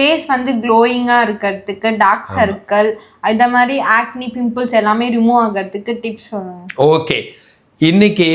Face வந்து க்ளோயிங்காக இருக்கிறதுக்கு dark circle இந்த மாதிரி ஆக்னி பிம்பிள்ஸ் எல்லாமே ரிமூவ் ஆகிறதுக்கு டிப்ஸ் ஓகே இன்னைக்கு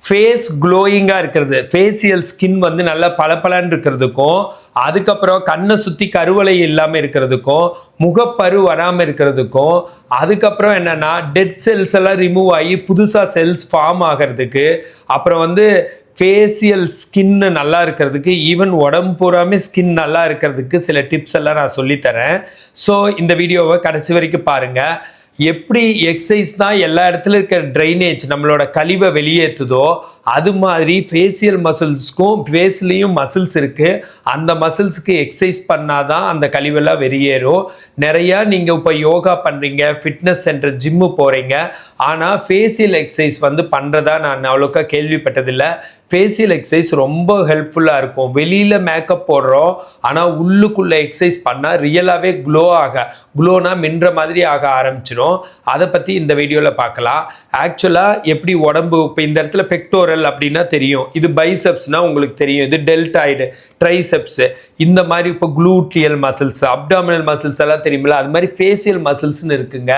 ஃபேஸ் க்ளோயிங்காக இருக்கிறது ஃபேஷியல் ஸ்கின் வந்து நல்லா பளபளன்னு இருக்கிறதுக்கும் அதுக்கப்புறம் கண்ணை சுற்றி கருவளை இல்லாமல் இருக்கிறதுக்கும் முகப்பரு வராமல் இருக்கிறதுக்கும் அதுக்கப்புறம் என்னன்னா டெட் செல்ஸ் எல்லாம் ரிமூவ் ஆகி புதுசாக செல்ஸ் ஃபார்ம் ஆகிறதுக்கு அப்புறம் வந்து ஃபேஷியல் ஸ்கின்னு நல்லா இருக்கிறதுக்கு ஈவன் உடம்பு பூராமே ஸ்கின் நல்லா இருக்கிறதுக்கு சில டிப்ஸ் எல்லாம் நான் சொல்லித்தரேன். ஸோ இந்த வீடியோவை கடைசி வரைக்கும் பாருங்கள் எப்படி எக்ஸசைஸ் தான் எல்லா இடத்துல இருக்கிற ட்ரைனேஜ் நம்மளோட கழிவை வெளியேற்றுதோ அது மாதிரி ஃபேஷியல் மசில்ஸ்க்கும் ஃபேஸ்லேயும் மசில்ஸ் இருக்குது அந்த மசில்ஸ்க்கு எக்ஸசைஸ் பண்ணாதான் அந்த கழிவெல்லாம் வெளியேறும். நிறையா நீங்கள் இப்போ யோகா பண்ணுறீங்க ஃபிட்னஸ் சென்டர் ஜிம்மு போகிறீங்க ஆனால் ஃபேஷியல் எக்ஸசைஸ் வந்து பண்ணுறதா நான் அவ்வளோக்கா கேள்விப்பட்டதில்லை. ஃபேஷியல் எக்ஸசைஸ் ரொம்ப ஹெல்ப்ஃபுல்லாக இருக்கும். வெளியில் மேக்கப் போடுறோம் ஆனால் உள்ளுக்குள்ளே எக்ஸசைஸ் பண்ணால் ரியலாகவே க்ளோ ஆக க்ளோனா மின்ற மாதிரி ஆக ஆரம்பிச்சிடும் அதை பற்றி இந்த வீடியோவில் பார்க்கலாம். ஆக்சுவலாக எப்படி உடம்பு இப்போ இந்த இடத்துல பெக்டோரல் அப்படின்னா தெரியும். இது பைசப்ஸ்னால் உங்களுக்கு தெரியும். இது டெல்டாய்டு ட்ரைசெப்ஸு இந்த மாதிரி இப்போ க்ளூட்டியல் மசில்ஸ் அப்டாமினல் மசில்ஸ் எல்லாம் தெரியுமில்ல? அது மாதிரி ஃபேஷியல் மசில்ஸ்னு இருக்குங்க.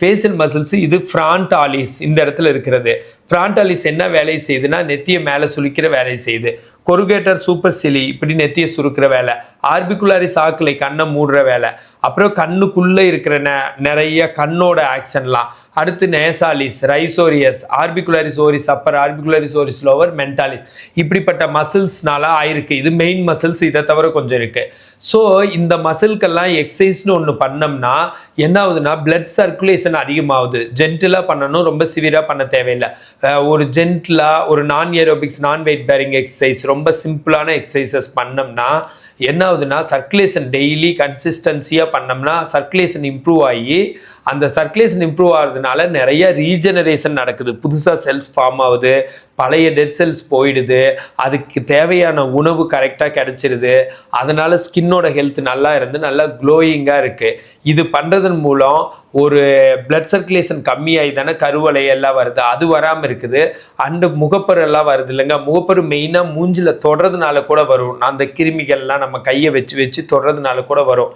ஃபேஷியல் மசில்ஸ் இது ஃப்ராண்டாலிஸ் இந்த இடத்துல இருக்கிறது. ஃப்ராண்டாலிஸ் என்ன வேலை செய்யுதுன்னா நெத்தியை மேலே சுளிக்கிற வேலையை செய்யுது. கொருகேட்டர் சூப்பர் சிலி இப்படி நெத்தியை சுருக்கிற வேலை. ஆர்பிகுலாரி சாக்கிலை கண்ணை மூடுற வேலை. அப்புறம் கண்ணுக்குள்ளே இருக்கிற நெ நிறைய கண்ணோட ஆக்ஷன்லாம் அடுத்து nasalis risorius orbicularis oris upper orbicularis oris lower mentalis இப்படிப்பட்ட மசில்ஸ்னால ஆயிருக்கு. இது மெயின் மசில்ஸ் இதை தவிர கொஞ்சம் இருக்கு. ஸோ இந்த மசில்கெல்லாம் எக்ஸசைஸ்னு ஒன்று பண்ணோம்னா என்ன ஆகுதுன்னா பிளட் சர்க்குலேஷன் அதிகமாகுது. ஜென்டிலாக பண்ணணும் ரொம்ப சிவியராக பண்ண தேவையில்லை. ஒரு ஜென்டிலாக ஒரு நான் ஏரோபிக்ஸ் நான் வெயிட் பேரிங் எக்ஸசைஸ் ரொம்ப சிம்பிளான எக்ஸசைசஸ் பண்ணோம்னா என்ன ஆகுதுன்னா சர்க்குலேஷன் டெய்லி கன்சிஸ்டன்சியாக பண்ணோம்னா சர்க்குலேஷன் இம்ப்ரூவ் ஆகி அந்த சர்க்குலேஷன் இம்ப்ரூவ் ஆகிறதுனால நிறைய ரீஜெனரேஷன் நடக்குது. புதுசாக செல்ஸ் ஃபார்ம் ஆகுது. பழைய டெட் செல்ஸ் போயிடுது. அதுக்கு தேவையான உணவு கரெக்டாக கிடைச்சிருது. அதனால ஸ்கின்னோட ஹெல்த் நல்லா இருந்து நல்லா க்ளோயிங்காக இருக்குது இது பண்ணுறதன் மூலம் ஒரு பிளட் சர்க்குலேஷன் கம்மியாகி தானே கருவலை எல்லாம் வருது. அது வராமல் இருக்குது. அண்டு முகப்பரு எல்லாம் வருது இல்லைங்க. முகப்பரு மெயினாக மூஞ்சில் தொடுறதுனால கூட வரும். அந்த கிருமிகள்லாம் நம்ம கையை வச்சு வச்சு தொடுறதுனால கூட வரும்.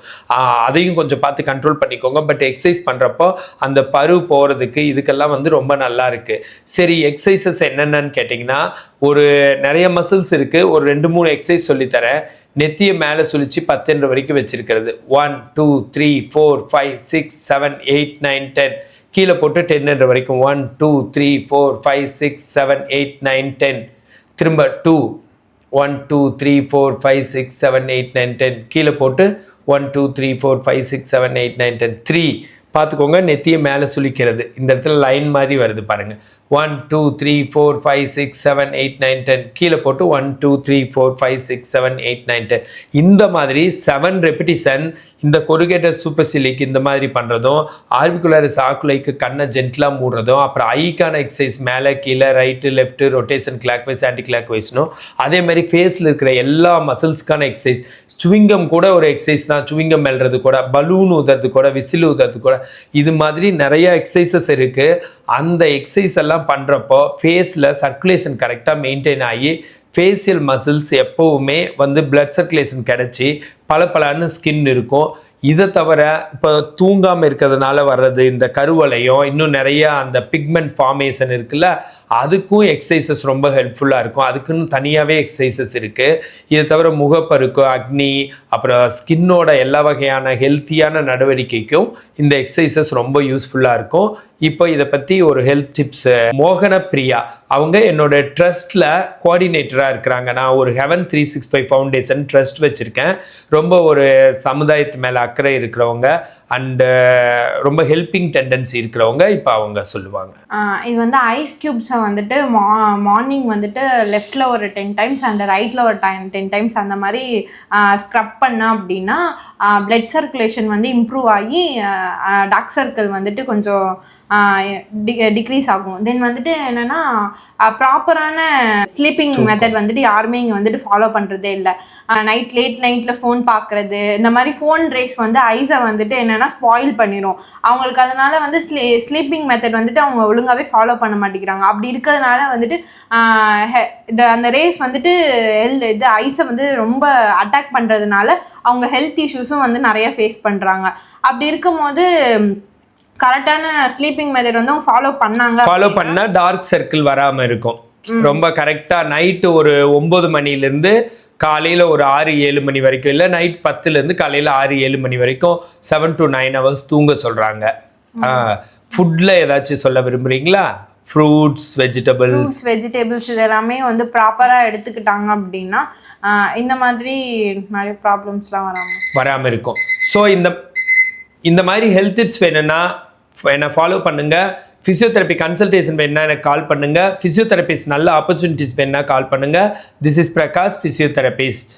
அதையும் கொஞ்சம் பார்த்து கண்ட்ரோல் பண்ணிக்கோங்க. பட் எக்ஸசைஸ் பண்ணுறப்போ அந்த பரு போகிறதுக்கு இதுக்கெல்லாம் வந்து ரொம்ப நல்லா இருக்கு. சரி எக்ஸசைசஸ் என்னென்னு கேட்டிங்கன்னா ஒரு நிறைய மசில்ஸ் இருக்குது ஒரு ரெண்டு மூணு எக்ஸசைஸ் சொல்லித்தரேன். நெத்தியை மேலே சுழிச்சு பத்துன்ற வரைக்கும் வச்சிருக்கிறது. One two three four five six seven eight nine ten கீழே போட்டு டென்ன்ற வரைக்கும். One two three four five six seven eight nine ten திரும்ப two one two three four five six seven eight nine ten கீழே போட்டு one two three four five six seven eight nine ten three பார்த்துக்கோங்க நெத்தியை மேலே சுளிக்கிறது. இந்த இடத்துல line மாதிரி வருது பாருங்கள் one two three four five six seven eight nine ten கீழே போட்டு one two three four five six seven eight nine ten இந்த மாதிரி செவன் ரெப்பிட்டிஷன் இந்த கொருகேட்டர் சூப்பர் சிலிக்கு இந்த மாதிரி பண்ணுறதும் ஆர்பிகுலரிஸ் ஆக்குலைக்கு கண்ணை ஜென்டிலாக மூடுறதும் அப்புறம் ஐக்கான எக்ஸசைஸ் மேலே கீழே right left rotation clockwise anticlockwise வைஸ்னும் அதே மாதிரி ஃபேஸில் இருக்கிற எல்லா மசில்ஸ்க்கான எக்ஸசைஸ் சுவிங்கம் கூட ஒரு எக்ஸசைஸ் தான். சுவிங்கம் மெல்றது கூட பலூன் ஊதுறது கூட விசில் ஊதுறது கூட இது மாதிரி நிறையா எக்ஸசைசஸ் இருக்குது அந்த எக்ஸசைஸ் எல்லாம் பண்ணுறப்போ ஃபேஸில் சர்க்குலேஷன் கரெக்டாக மெயின்டைன் ஆகி ஃபேஷியல் மசில்ஸ் எப்போவுமே வந்து பிளட் சர்க்குலேஷன் கிடச்சி பளபளன்னு ஸ்கின் இருக்கும். இதை தவிர இப்போ தூங்காமல் இருக்கிறதுனால வர்றது இந்த கருவலையும் இன்னும் நிறையா அந்த பிக்மெண்ட் ஃபார்மேஷன் இருக்குல்ல அதுக்கும் எக்ஸசைசஸ் ரொம்ப ஹெல்ப்ஃபுல்லாக இருக்கும். அதுக்குன்னு தனியாகவே எக்ஸசைசஸ் இருக்குது இதை தவிர முகப்பருக்கு அக்னி அப்புறம் ஸ்கின்னோட எல்லா வகையான ஹெல்த்தியான நடவடிக்கைக்கும் இந்த எக்ஸசைசஸ் ரொம்ப யூஸ்ஃபுல்லாக இருக்கும். இப்போ இதை பற்றி ஒரு ஹெல்த் டிப்ஸ் மோகன பிரியா அவங்க என்னோட ட்ரஸ்ட்டில் கோஆர்டினேட்டராக இருக்கிறாங்க. நான் ஒரு heaven three six five foundation trust வச்சுருக்கேன். ரொம்ப ஒரு சமுதாயத்து மேலே அக்கறை இருக்கிறவங்க அண்டு ரொம்ப ஹெல்பிங் டெண்டன்சி இருக்கிறவங்க இப்போ அவங்க சொல்லுவாங்க. இது வந்து ஐஸ் கியூப்ஸ் வந்துட்டு மா மார்னிங் வந்துட்டு லெஃப்டில் ஒரு டென் டைம்ஸ் அண்ட் ரைட்டில் ஒரு டைம் டென் டைம்ஸ் அந்த மாதிரி ஸ்க்ரப் பண்ண அப்படின்னா பிளட் சர்க்குலேஷன் வந்து இம்ப்ரூவ் ஆகி டார்க் சர்க்கிள் வந்துட்டு கொஞ்சம் டிக்ரீஸ் ஆகும். தென் வந்துட்டு என்னென்னா ப்ராப்பரான ஸ்லீப்பிங் மெத்தட் வந்துட்டு யாருமே இங்கே வந்துட்டு ஃபாலோ பண்ணுறதே இல்லை. நைட் லேட் நைட்டில் ஃபோன் பார்க்குறது இந்த மாதிரி ஃபோன் ரேஸ் வந்து ஐஸை வந்துட்டு என்னென்னா ஸ்பாயில் பண்ணிடும் அவங்களுக்கு அதனால வந்து ஸ்லீ ஸ்லீப்பிங் மெத்தட் வந்துட்டு அவங்க ஒழுங்காகவே ஃபாலோ பண்ண மாட்டேங்கிறாங்க. அப்படி அப்படி இருக்கிறதுனால வந்துட்டு இந்த அந்த ரேஸ் வந்துட்டு ஹெல்த் இது ஐஸை வந்து ரொம்ப அட்டாக் பண்ணுறதுனால அவங்க ஹெல்த் இஷ்யூஸும் வந்து நிறைய ஃபேஸ் பண்ணுறாங்க அப்படி இருக்கும்போது கரெக்டான ஸ்லீப்பிங் மெத்தட் வந்து அவங்க ஃபாலோ பண்ணாங்க ஃபாலோ பண்ணா டார்க் சர்க்கிள் வராம இருக்கும். ரொம்ப கரெக்டா நைட்டு ஒரு ஒன்பது மணில இருந்து காலையில ஒரு ஆறு ஏழு மணி வரைக்கும் இல்ல நைட் பத்துல இருந்து காலையில ஆறு ஏழு மணி வரைக்கும் செவன் டு நைன் ஹவர்ஸ் தூங்க சொல்றாங்க. ஃபுட்ல ஏதாச்சும் சொல்ல விரும்புறீங்களா? ஃப்ரூட்ஸ் வெஜிடபிள்ஸ் வெஜிடபிள்ஸ் இது எல்லாமே வந்து ப்ராப்பராக எடுத்துக்கிட்டாங்க அப்படின்னா இந்த மாதிரி நிறைய ப்ராப்ளம்ஸ்லாம் வராமல் வராம இருக்கும். ஸோ இந்த இந்த மாதிரி ஹெல்த் டிப்ஸ் வேணும்னா என்னை ஃபாலோ பண்ணுங்க. ஃபிசியோதெரப்பி கன்சல்டேஷன் வேணும்னா எனக்கு கால் பண்ணுங்க. ஃபிசியோதெரபிஸ்ட் நல்ல ஆப்பர்ச்சுனிட்டிஸ் வேணும்னா கால் பண்ணுங்க. This is Prakash physiotherapist